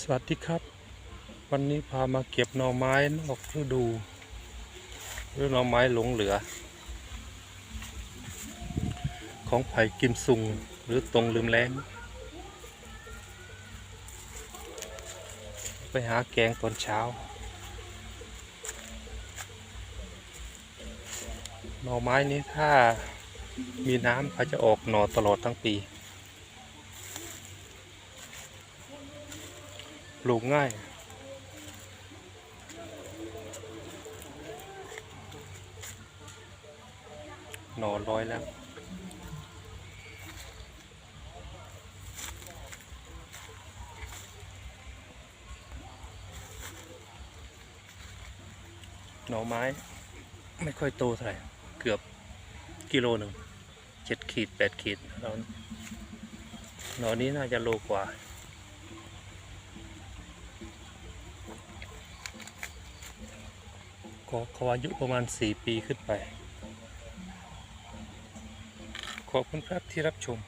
สวัสดีครับ วันนี้พามาเก็บหน่อไม้นอกฤดูหรือหน่อไม้หลงเหลือ ของไผ่กิมซุงหรือตรงลืมแรงไปหาแกงตอนเช้า หน่อไม้นี้ถ้ามีน้ำเขาจะออกหน่อตลอดทั้งปี ปลูกง่าย หน่อร้อยแล้วหน่อไม้ ไม่ค่อยโตเท่าไหร่ เกือบกิโลหนึ่งเจ็ดขีดแปดขีดแล้วหน่อนี้น่าจะโลกว่า เขาอายุประมาณ 4 ปีขึ้นไป ขอบคุณครับที่รับชม